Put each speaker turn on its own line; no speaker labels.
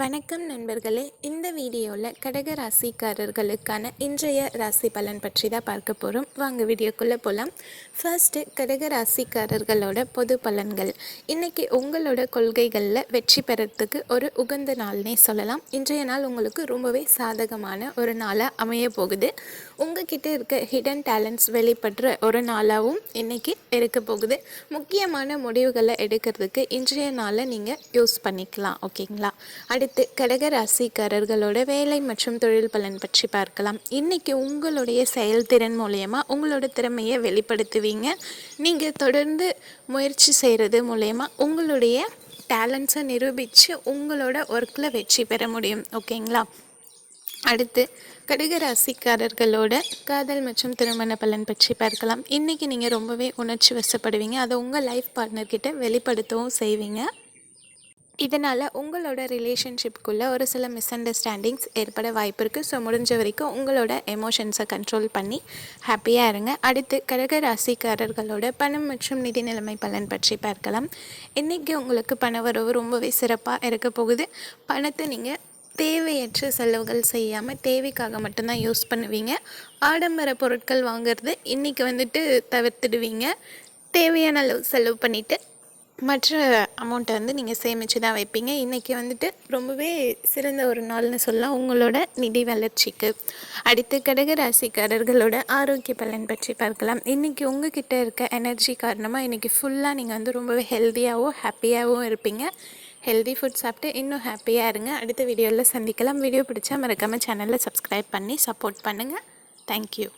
வணக்கம் நண்பர்களே. இந்த வீடியோவில் கடக ராசிக்காரர்களுக்கான இன்றைய ராசி பலன் பற்றி தான் பார்க்க போகிறோம் வாங்க வீடியோக்குள்ளே போகலாம் ஃபர்ஸ்ட்டு கடக ராசிக்காரர்களோட பொது பலன்கள். இன்றைக்கி உங்களோட கொள்கைகளில் வெற்றி பெறத்துக்கு ஒரு உகந்த நாள்னே சொல்லலாம். இன்றைய நாள் உங்களுக்கு ரொம்பவே சாதகமான ஒரு நாளாக அமைய போகுது. உங்ககிட்ட இருக்க ஹிடன் டேலண்ட்ஸ் வெளிப்படுற ஒரு நாளாகவும் இன்றைக்கி இருக்க போகுது. முக்கியமான முடிவுகளை எடுக்கிறதுக்கு இன்றைய நாளை நீங்கள் யூஸ் பண்ணிக்கலாம். ஓகேங்களா அடுத்து கடக ராசிக்காரர்களோட வேலை மற்றும் தொழில் பலன் பற்றி பார்க்கலாம். இன்றைக்கி உங்களுடைய செயல்திறன் மூலயமா உங்களோட திறமையை வெளிப்படுத்துவீங்க. நீங்கள் தொடர்ந்து முயற்சி செய்கிறது மூலயமா உங்களுடைய டேலண்ட்ஸை நிரூபித்து உங்களோட ஒர்க்கில் வெற்றி பெற முடியும். ஓகேங்களா? அடுத்து கடக ராசிக்காரர்களோட காதல் மற்றும் திருமண பலன் பற்றி பார்க்கலாம். இன்றைக்கி நீங்கள் ரொம்பவே உணர்ச்சி வசப்படுவீங்க. அதை உங்கள் லைஃப் பார்ட்னர்கிட்ட வெளிப்படுத்தவும் செய்வீங்க. இதனால் உங்களோட ரிலேஷன்ஷிப்புக்குள்ளே ஒரு சில மிஸ் அண்டர்ஸ்டாண்டிங்ஸ் ஏற்பட வாய்ப்பு இருக்குது ஸோ முடிஞ்ச வரைக்கும் உங்களோட எமோஷன்ஸை கண்ட்ரோல் பண்ணி ஹாப்பியாக இருங்க. அடுத்து கடக ராசிக்காரர்களோட பணம் மற்றும் நிதி நிலைமை பலன் பற்றி பார்க்கலாம். இன்றைக்கி உங்களுக்கு பண வரவு ரொம்பவே சிறப்பாக இருக்க போகுது. பணத்தை நீங்கள் தேவையற்ற செலவுகள் செய்யாமல் தேவைக்காக மட்டும்தான் யூஸ் பண்ணுவீங்க. ஆடம்பர பொருட்கள் வாங்குறது இன்றைக்கி வந்துட்டு தவிர்த்துடுவீங்க. தேவையான அளவு செலவு பண்ணிவிட்டு மற்ற அமௌண்ட்டை வந்து நீங்கள் சேமித்து தான் வைப்பீங்க. இன்றைக்கி வந்துட்டு ரொம்பவே சிறந்த ஒரு நாள்னு சொல்லலாம். உங்களோட நிதி வளர்ச்சிக்கு. அடுத்து கடக ராசிக்காரர்களோட ஆரோக்கிய பலன் பற்றி பார்க்கலாம். இன்றைக்கி உங்ககிட்ட இருக்க எனர்ஜி காரணமாக இன்றைக்கி ஃபுல்லாக நீங்கள் வந்து ரொம்பவே ஹெல்த்தியாகவும் ஹாப்பியாகவும் இருப்பீங்க. ஹெல்தி ஃபுட் சாப்பிட்டு இன்னும் ஹாப்பியாக இருங்க. அடுத்த வீடியோவில் சந்திக்கலாம். வீடியோ பிடிச்சா மறக்காமல் சேனலில் சப்ஸ்கிரைப் பண்ணி சப்போர்ட் பண்ணுங்கள் தேங்க்யூ